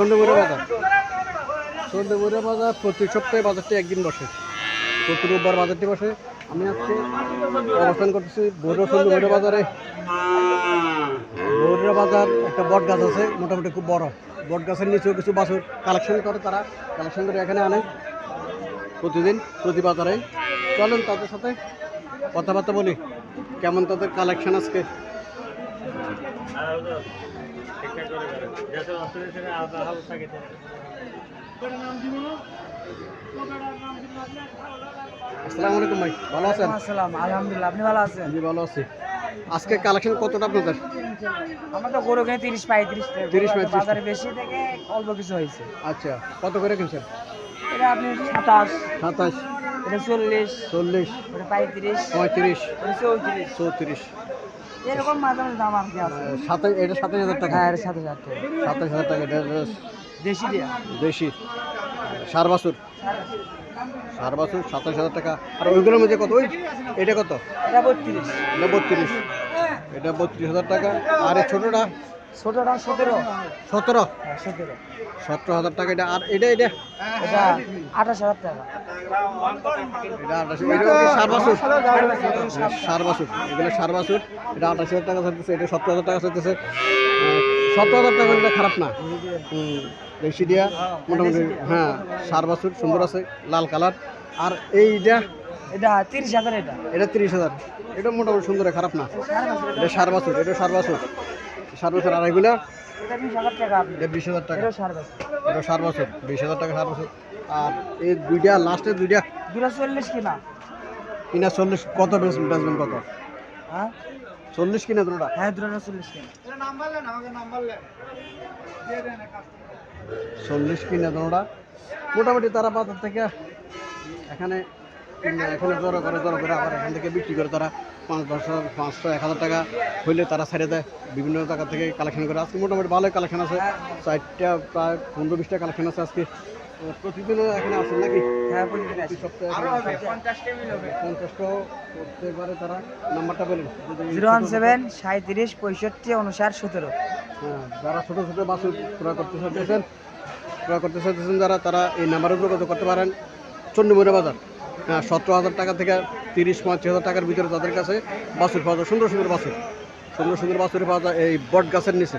সন্ধ্যেবুড়া বাজার। সন্ধ্যেবুড়া বাজার প্রতি সপ্তাহে বাজারটি একদিন বসে। প্রতি রোববার বাজারটি বসে। আমি আজকে অবস্থান করতেছি বড় সন্ধ্যেবুড়া বাজারে। বড় বাজার একটা বট গাছ আছে, মোটামুটি খুব বড়। বট গাছের নিচেও কিছু বাছুর কালেকশন করে তারা, কালেকশন করে এখানে আনে প্রতিদিন, প্রতি বাজারে। চলেন তাদের সাথে কথাবার্তা বলি। কেমন তাদের কালেকশন আজকে? আসসালামু আলাইকুম ভাই ভালো আছেন? আসসালাম আলহামদুলিল্লাহ আপনি ভালো আছেন? জি ভালো আছি। আজকে কালেকশন কতটা আপনাদের? আমার গরু কিনে তিরিশ পঁয়ত্রিশ 30, 35 বাজারে বেশি থেকে অল্প কিছু হয়েছে। আচ্ছা কত করে কিনছেন? এটা আপনি সাতাশ। সাতাশ। এটা চল্লিশ। চল্লিশ। এটা পঁয়ত্রিশ। পঁয়ত্রিশ। চৌত্রিশ। চৌত্রিশ। এরকম মাঝে মাঝে দাম আর কি আছে সাতাশ এটা সাতাশ হাজার টাকা। হ্যাঁ এটা হাজার সাথে সাতাশ হাজার টাকা এটা দেশি দেশি। সার বাছুর। সার বাছুর সাতাশ হাজার টাকা। আর ওইগুলোর মধ্যে কত? ওই এটা কত? এটা বত্রিশ। এটা বত্রিশ। এটা বত্রিশ হাজার টাকা। আর ছোটোটা? ছোটটা সতেরো। সতেরো? সতেরো। সতেরো হাজার টাকা এটা আর এটা এটা? এটা আঠাশ হাজার টাকা। এটা আঠাশ হাজার টাকা চলতেছে এটা সত্তর হাজার টাকা চলতেছে। সত্তর হাজার টাকা এটা খারাপ না? বেশি দিয়া মোটামুটি হ্যাঁ সার বাছুর সুন্দর আছে লাল কালার। আর এইটা? এটা তিরিশ হাজার এটা। এটা তিরিশ হাজার। এটা মোটামুটি সুন্দর খারাপ না? এটা সার বাছুর এটা সার বাছুর সার বাছুর আর এগুলা বিশ হাজার টাকা এটা সার বাছুর। বিশ হাজার টাকা সার বাছুর। আর এই দুইটা লাস্টের দুইটা? দুটা চল্লিশ কিনা। কিনা চল্লিশ কত বেচবেন কত? হ্যাঁ? চল্লিশ কিনা দুটা হ্যাঁ দুটা চল্লিশ কিনা। চল্লিশ কিনা দুটা মোটামুটি তারা বাজার থেকে এখানে এখানে জড়ো করে জড়ো করে আবার এখান থেকে বিক্রি করে তারা। পাঁচ দশশো পাঁচশো এক হাজার টাকা হইলে তারা ছেড়ে দেয়। বিভিন্ন জায়গা থেকে কালেকশন করে। আজকে মোটামুটি ভালোই কালেকশন আছে। চারটা প্রায় পনেরো বিশটা কালেকশন আছে আজকে। আহ, প্রতিদিনও এখানে আসেন নাকি? হ্যাঁ প্রতিদিন সপ্তাহে পঞ্চাশটাও করতে পারে তারা। নাম্বারটা বলেন। জিরো ওয়ান সেভেন সাঁত্রিশ পঁয়ষট্টি উনষাট সতেরো। হ্যাঁ যারা ছোটো ছোটো বাছুর ক্রয় করতে চাইতেছেন ক্রয় করতে চাইতেছেন যারা তারা এই নাম্বারে যোগাযোগ করতে পারেন। চন্ডীমুড়া বাজার। হ্যাঁ সতেরো হাজার টাকা থেকে তিরিশ পঁয়ত্রিশ হাজার টাকার ভিতরে তাদের কাছে বাছুর পাওয়া যায়, সুন্দর সুন্দর বাছুর। সুন্দর সুন্দর বাছুর পাওয়া যায় এই বট গাছের নিচে।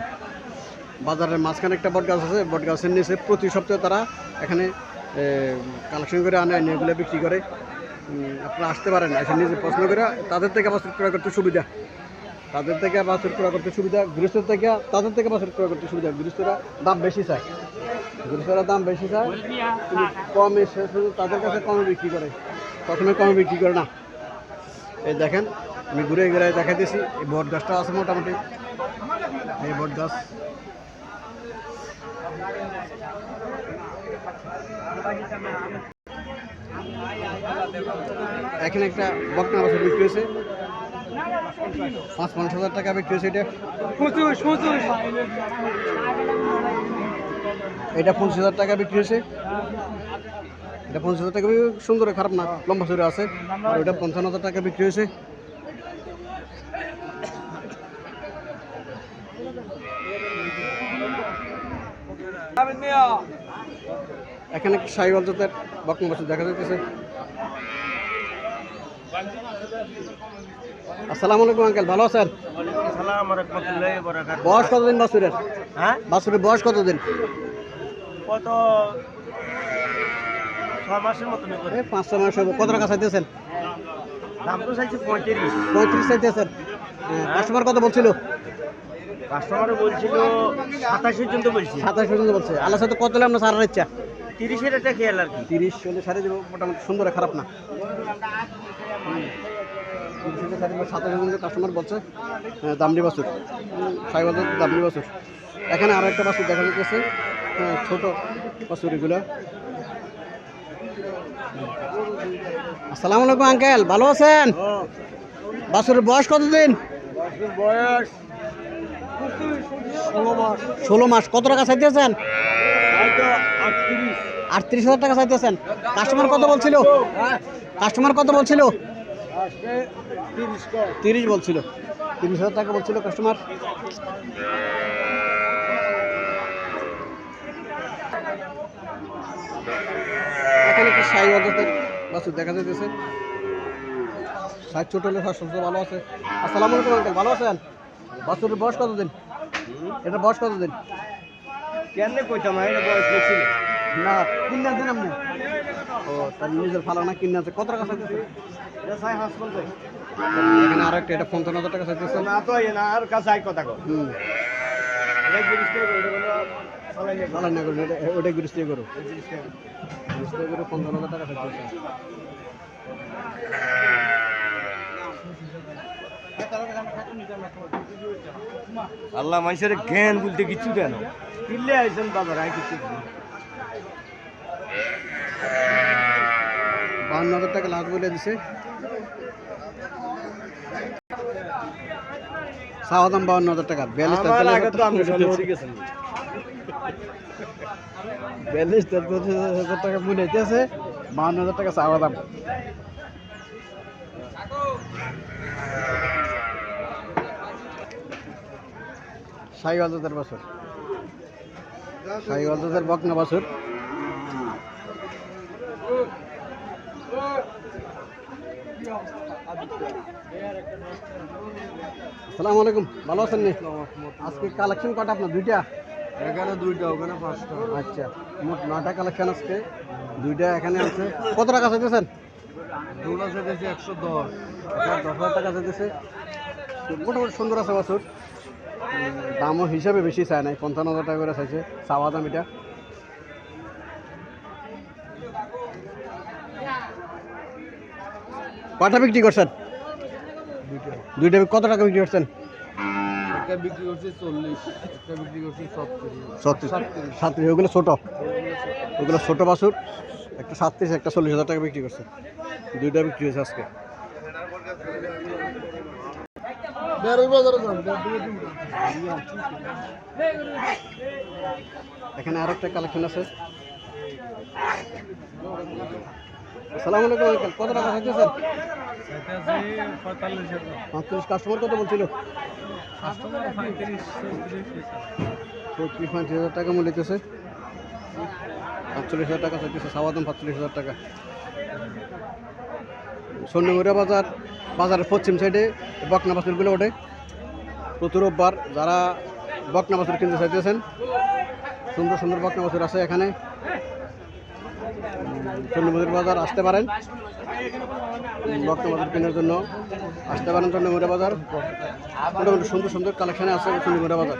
বাজারের মাঝখানে একটা বট গাছ আছে, বট গাছের নিচে প্রতি সপ্তাহে তারা এখানে কালেকশন করে আনে এগুলো বিক্রি করে। আপনারা আসতে পারেন, এসে নিজে পছন্দ করে, তাদের থেকে বাছুর ক্রয় করতে সুবিধা। তাদের থেকে বাছুর ক্রয় করতে সুবিধা, গৃহস্থের থেকে, তাদের থেকে বাছুর ক্রয় করতে সুবিধা। গৃহস্থরা দাম বেশি চায়। গৃহস্থরা দাম বেশি চায় কমে শুধু তাদের কাছে কমে বিক্রি করে। প্রথমে কমে বিক্রি করে না। এই দেখেন, আমি ঘুরে ঘুরে দেখাইতেছি, এই বট গাছটা আছে মোটামুটি। এই বট গাছ। এখানে একটা বকনা বাছুর বিক্রি হয়েছে। পাঁচ, পঞ্চাশ হাজার টাকা বিক্রি হয়েছে এটা। এটা পঁচিশ হাজার টাকা বিক্রি হয়েছে। এটা পঞ্চাশ হাজার টাকা সুন্দর খারাপ না লম্বা চুরে আছে। আর ওটা পঞ্চান্ন হাজার টাকা বিক্রি হয়েছে। এখানে সাইওয়াল জাতের বকনা বাছুর দেখা যাচ্ছে আসসালামু আলাইকুম আঙ্কেল ভালো আছেন? বয়স কতদিন বাছুরের? হ্যাঁ? বাছুরের বয়স কতদিন? কত ছয় মাসের মতন পাঁচ ছয় মাস হবে। কত টাকা চাইতেছেন দাম তো চাইছি পঁয়ত্রিশ। পঁয়ত্রিশ চাইতেছেন। কাস্টমার কত বলছিল? কাস্টমার বলছিল সাতাশ পর্যন্ত বলছি। সাতাশ পর্যন্ত বলছে। আল্লাহ সাথে কত হলে আপনার সারার ইচ্ছা? তিরিশের একটা খেয়াল আর কি। তিরিশ হলে মোটামুটি সুন্দর খারাপ না। তিরিশ হলে সারে সাতাশ পর্যন্ত কাস্টমার বলছে। হ্যাঁ, দামড়ি বাছুর সাই দামড়ি বাছুর এখানে আরও একটা বাছুর দেখা যাচ্ছে হ্যাঁ ছোটো বাছুর এগুলো। আসসালামু আলাইকুম, আঙ্কেল। ভালো আছেন? বাছুরের বয়স কতদিন? বয়স ষোলো মাস। কত টাকা চাইতেছেন? আটত্রিশ হাজার টাকা চাইতেছেন। কাস্টমার কত বলছিল? কাস্টমার কত বলছিল? তিরিশ বলছিল। তিরিশ হাজার টাকা বলছিল কাস্টমার। এখানে কি সাই বাছুর দেখা যাইতেছে। সাইজ ছোট হলে স্বাস্থ্য ভালো আছে। আসসালামু আলাইকুম আঙ্কেল ভালো আছেন? বাছুরের বয়স কতদিন? এটা বয়স কতদিন? কেন কইতাম এটা বয়স বেশি না। কিনে আনছেন আপনি? ও তার নিজের ভালো না কিনে আছে কত টাকা চাইতেছে? এটা সাই হাসপাতাল এখানে আর একটা এটা পঞ্চান্ন হাজার টাকা চাইতেছে। না তো না আর কাছে আই কথা কো হুম। নে ভালো না করুন এটা ওটা গৃহস্থী করো। গৃহস্থী করে পঞ্চান্ন হাজার টাকা চাইতেছে আল্লাহ মানুষের জ্ঞান বলতে কিছু কেন কিনলে আইসেন বাবার আই কিছু হাজার টাকা। লাস্ট বলে দিছে চাওয়া দাম বাহান্ন হাজার টাকা। গেছেন। বিয়াল্লিশ তেতাল্লিশ হাজার টাকা মনে হইতেছে বাহান্ন হাজার টাকা চাওয়া দাম সাই হাজার বছর। সাই হাজার বকনা বছর। আসসালামু আলাইকুম ভালো আছেন নি? আজকে কালেকশন কটা আপনার? দুইটা? এখানে দুইটা ওখানে পাঁচটা। আচ্ছা মোট নটা কালেকশন আজকে। দুইটা এখানে আছে। কত টাকা চাইতেছেন? দুটো একশো দশ। দশ হাজার টাকা চাইতেছে। মোটামুটি সুন্দর আছে বাছুর দামও হিসাবে বেশি চায় নাই পঞ্চান্ন হাজার টাকা করে চাইছে। চাওয়া দাম এটা। কটা বিক্রি করছেন? দুইটা কত টাকা বিক্রি করছেন? একটা বিক্রি করছি চল্লিশ একটা বিক্রি করছি ছত্রিশ। সাতত্রিশ ওগুলো ছোটো। ওগুলো ছোটো বাছুর একটা সাতত্রিশ একটা চল্লিশ হাজার টাকা বিক্রি করছে দুইটা বিক্রি হয়েছে আজকে। এখানে আরেকটা কালেকশন আছে। আসসালামু আলাইকুম, আঙ্কেল। কত টাকা চাইতেছেন? পাঁচচল্লিশ কাস্টমার কত বলছিল? চৌত্রিশ পঁয়ত্রিশ হাজার টাকা মূল্য দিতেছে। পাঁচচল্লিশ হাজার টাকা চাইতেছে সাওয়া দাম পাঁচচল্লিশ হাজার টাকা। স্বর্ণমুড়া বাজার, বাজারের পশ্চিম সাইডে বকনা বাছুরগুলো ওঠে। প্রতি রোববার যারা বকনা বাছুর কিনতে চাইতেছেন, সুন্দর সুন্দর বকনা বাছুর আছে এখানে। চন্ডমুড়ির বাজার আসতে পারেন। বকনা বাছুর কেনার জন্য আসতে পারেন চন্ডমুড়া বাজার। মোটামুটি সুন্দর সুন্দর কালেকশানে আছে চন্ডমুড়া বাজার।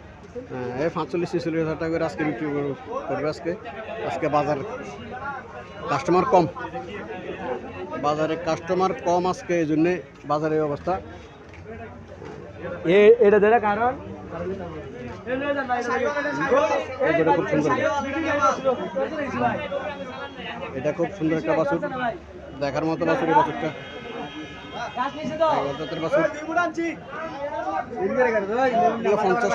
এই পাঁচচল্লিশ ছেচল্লিশ হাজার টাকা করে আজকে বিক্রি করবে আজকে। আজকে বাজার কাস্টমার কম। বাজারে কাস্টমার কম আজকে এই জন্যে বাজারের অবস্থা। এটা দেড় কারণ? এই খুব সুন্দর। এটা খুব সুন্দর একটা বাছুর। দেখার মতো বাছুর এই বাছুরটা। এই জাতের বাছুর পঞ্চাশ।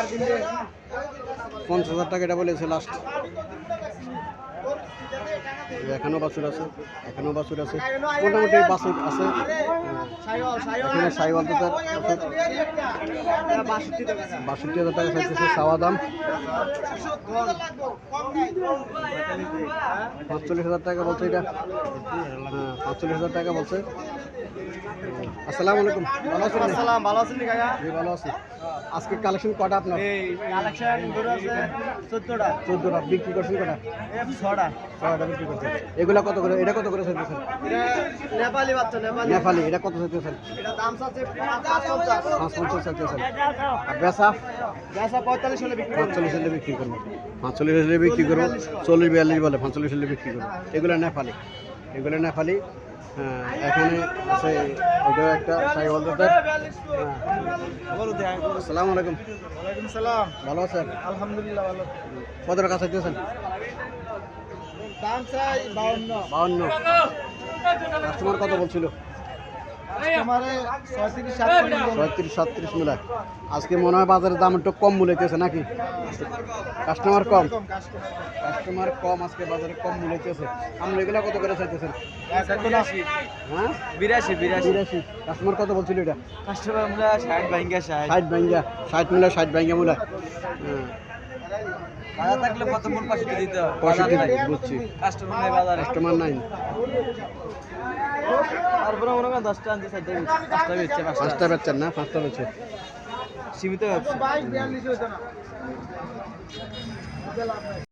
পঞ্চাশ হাজার টাকা এটা বলেছে লাস্ট এখানেও বাছুর আছে এখানেও বাছুর আছে। মোটামুটি বাছুর আছে। এখানে সাইওয়াল দাদার বাষট্টি হাজার টাকা চাইতেছে চাওয়া দাম। পাঁচচল্লিশ হাজার টাকা বলছে এটা। হ্যাঁ পাঁচচল্লিশ হাজার টাকা বলছে। আসসালামু আলাইকুম। ভালো আছেন নি? সালাম ভালো আছেন কাকা? জি ভালো আছি। আজকে কালেকশন কটা আপনার? এই কালেকশন গরু আছে বিক্রি করছেন কটা? বিক্রি করছেন। এগুলা কত করে? এটা কত করে চাইতেছেন? এটা নেপালি বাচ্চা নেপালি। নেপালি এটা কত চাইতেছেন? এটা দাম চাইতেছেন। আর গাছা পঁয়তাল্লিশ হলে বিক্রি করব। পাঁচচল্লিশ হলে বিক্রি করব। হলে বিক্রি করব। চল্লিশ বিয়াল্লিশ বলে পাঁচচল্লিশ হলে বিক্রি করব। এগুলো নেপালি। এগুলো নেপালি। এখানে আছে এটাও একটা সাইকেল দাদার আসসালামু আলাইকুম। ওয়ালাইকুম সালাম। ভালো আছেন? আলহামদুলিল্লাহ ভালো কত টাকা চাইতেছেন? দাম চাই বাউন্ন। বাউন্ন। কাস্টমার কত বলছিল? ছয়ত্রিশ সাতত্রিশ ছয়ত্রিশ আজকে মনে হয় বাজারের দাম একটু কম মূল্যতেছে নাকি? কাস্টমার কম। কাস্টমার কম আজকে বাজারে কম মূল্যতেছে আমরা এগুলো কত করে চাইতেছেন? হ্যাঁ? বিরাশি বিরাশি। বিরাশি। কাস্টমার কত বলছিল এটা? কাস্টমার আমরা ষাট বাইঙ্গা ষাট। ষাট মিলা ষাট ব্যাঙ্গা মূলা। হ্যাঁ। থাকলে কত মূল পাশে দিতে হবে বুঝছি। কাস্টমার নাই বাজারে। কাস্টমার নাই। তারপরে মনে করেন দশটা চারটে পাঁচটা বেচছে পাঁচটা। বেচছেন না পাঁচটা বেচে সীমিত ব্যবসা।